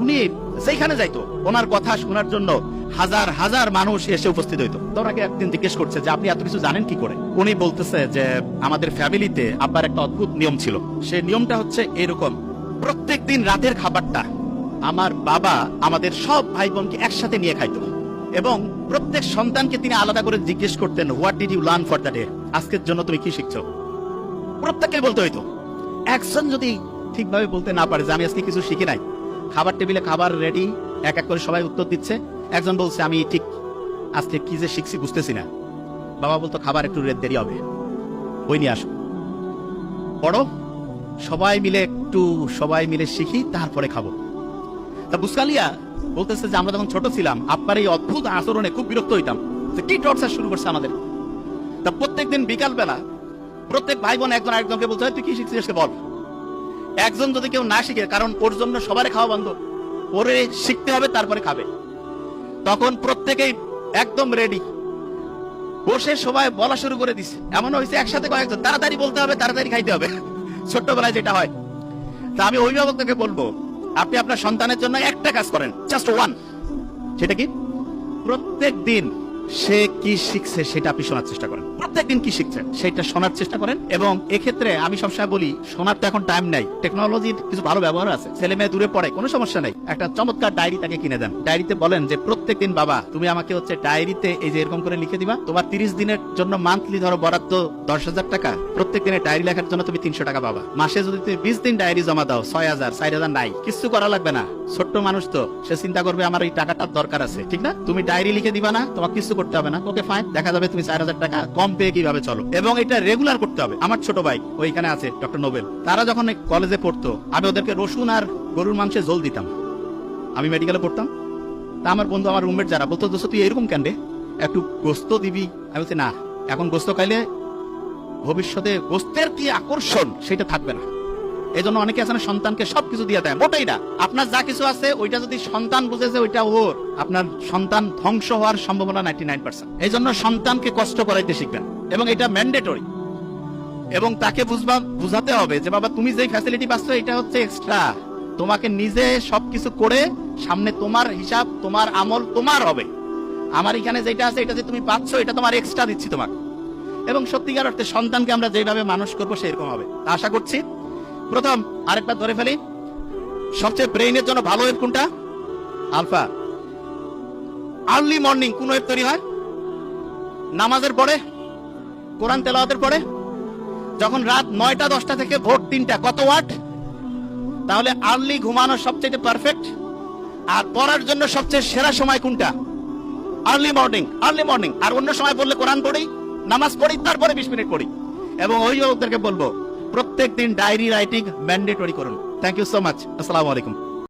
উনি যেখানে যাইতো। ওনার কথা শোনার জন্য হাজার হাজার মানুষ এসে উপস্থিত হইতো। ওনাকে একদিন জিজ্ঞেস করছে যে, আপনি এত কিছু জানেন কি করে? উনি বলতেছে যে, আমাদের ফ্যামিলিতে আব্বার একটা অদ্ভুত নিয়ম ছিল। সে নিয়মটা হচ্ছে এরকম, প্রত্যেক দিন রাতের খাবারটা আমার বাবা আমাদের সব ভাই বোনকে একসাথে নিয়ে খাইতো এবং প্রত্যেক সন্তানকে তিনি আলাদা করে জিজ্ঞেস করতেন what did you learn for the day আজকের জন্য তুমি কি শিখছো? প্রত্যেককে বলতে হইতো। একজন যদি ঠিকভাবে বলতে না পারে যে, আমি আজকে কিছু শিখি নাই। খাবার টেবিলে খাবার রেডি এক এক করে সবাই উত্তর দিচ্ছে। একজন বলছে, আমি ঠিক আজকে কি যে শিখছি বুঝতেছি না। বাবা বলতো, খাবার একটু রে- দেরি হবে। বই নিয়ে আসো। পড়ো। সবাই মিলে একটু, সবাই মিলে শিখি, তারপরে খাব। তা বুসকালিয়া বলতেছে যে, আমরা যখন ছোট ছিলাম আপনার এই অদ্ভুত আচরণে খুব বিরক্ত হইতাম। কি টর্চার শুরু করছে আমাদের? তা প্রত্যেকদিন বিকাল বেলা প্রত্যেক ভাই বোন একজন আরেকজনকে বলতে হয় তুই কি শিখছিস? বল। একজন যদি কেউ না শিখে, কারণ ওর জন্য সবারই খাওয়া বন্ধ। ওরে শিখতে হবে, তারপরে খাবে। তখন প্রত্যেকেই একদম রেডি বসে সবাই বলা শুরু করে দিছে। এমন হয়েছে, একসাথে কয়েকজন। তাড়াতাড়ি বলতে হবে, তাড়াতাড়ি খাইতে হবে। ছোট্টবেলায় যেটা হয়। তা আমি অভিভাবককে বলব, আপনি আপনার সন্তানের জন্য একটা কাজ করেন জাস্ট ওয়ান সেটা কি? প্রত্যেক দিন সে কি শিখছে সেটা আপনি শোনার চেষ্টা করেন। প্রত্যেকদিন কি শিখছে সেটা শোনার চেষ্টা করেন এবং এক্ষেত্রে আমি সবসময় বলি, শোনার তো এখন টাইম নাই। টেকনোলজির কিছু ভালো ব্যবহার আছে। ছেলে মেয়ে দূরে পড়ে, কোনো সমস্যা নেই। একটা চমৎকার ডায়েরি তাকে কিনে দেন। ডায়েরিতে বলেন যে, প্রত্যেক দিন বাবা, তুমি আমাকে হচ্ছে ডায়েরিতে এই যে এরকম করে লিখে দিবা, তোমার তিরিশ দিনের জন্য মান্থলি ধরো বরাদ্দ দশ হাজার টাকা, প্রত্যেক দিনে ডায়েরি লেখার জন্য তুমি তিনশো টাকা পাবা। মাসে যদি তুমি বিশ দিন ডায়েরি জমা দাও, ছয় হাজার, চার হাজার নাই কিছু করা লাগবে না। ছোট্ট মানুষ তো, সে চিন্তা করবে আমার এই টাকাটার দরকার আছে, ঠিক না? তুমি ডায়েরি লিখে দিবা না তোমার কিছু করতে হবে না। ওকে ফাইন দেখা যাবে তুমি চার হাজার টাকা কম পেয়ে কীভাবে চলো। এবং এটা রেগুলার করতে হবে। আমার ছোট ভাই ওইখানে আছে ডক্টর নোবেল। তারা যখন কলেজে পড়তো, আমি ওদেরকে রসুন আর গরুর মাংসে জল দিতাম। আমি মেডিকেলে পড়তাম। তা আমার বন্ধু আমার রুমমেট যারা বলতো, দোস্ত, তুই এরকম কেন রে? একটু গোস্ত দিবি? আমি বলছি, না, এখন গোস্ত খাইলে ভবিষ্যতে গোস্তের কি আকর্ষণ সেটা থাকবে না। এই জন্য অনেকে আছে সন্তানকে সবকিছু দিয়ে দেয়, মোটেই না। আপনার যা কিছু আছে, ওইটা যদি সন্তান বুঝেছে, ওইটা ওর। আপনার সন্তান ধ্বংস হওয়ার সম্ভাবনা নাইনটি নাইন পার্সেন্ট এই জন্য সন্তানকে কষ্ট করাইতে শিখবেন, এবং এটা ম্যান্ডেটরি এবং তাকে বুঝবা, বুঝাতে হবে যে, বাবা, তুমি যেই ফ্যাসিলিটি পাচ্ছ, এটা হচ্ছে এক্সট্রা তোমাকে নিজে সবকিছু করে সামনে তোমার হিসাব, তোমার আমল তোমার হবে। আমার এখানে যেটা আছে, এটা যে তুমি পাচ্ছ, এটা তোমার এক্সট্রা দিচ্ছি তোমাকে। এবং সত্যিকার অর্থে সন্তানকে আমরা যেভাবে মানুষ করব, সেরকম হবে। আশা করছি। প্রথম আরেকটা ধরে ফেলি। সবচেয়ে ব্রেইনের জন্য ভালো ওয়েব কোনটা? আলফা। আর্লি মর্নিং কোন ওয়েব তৈরি হয়? নামাজের পরে? কোরআন তেলাওয়াতের পরে? যখন রাত নয়টা দশটা থেকে ভোর তিনটা, কত ওয়াট তাহলে আর্লি ঘুমানো সবচেয়ে পারফেক্ট আর পড়ার জন্য সবচেয়ে সেরা সময় কোনটা? আর্লি মর্নিং আর্লি মর্নিং আর অন্য সময় বললে কোরআন পড়ি, নামাজ পড়ি, তারপরে বিশ মিনিট পড়ি। এবং ওই ওদেরকে বলব প্রত্যেক দিন ডায়েরি রাইটিং ম্যান্ডেটরি করুন। থ্যাংক ইউ সো মাচ আসসালামু আলাইকুম।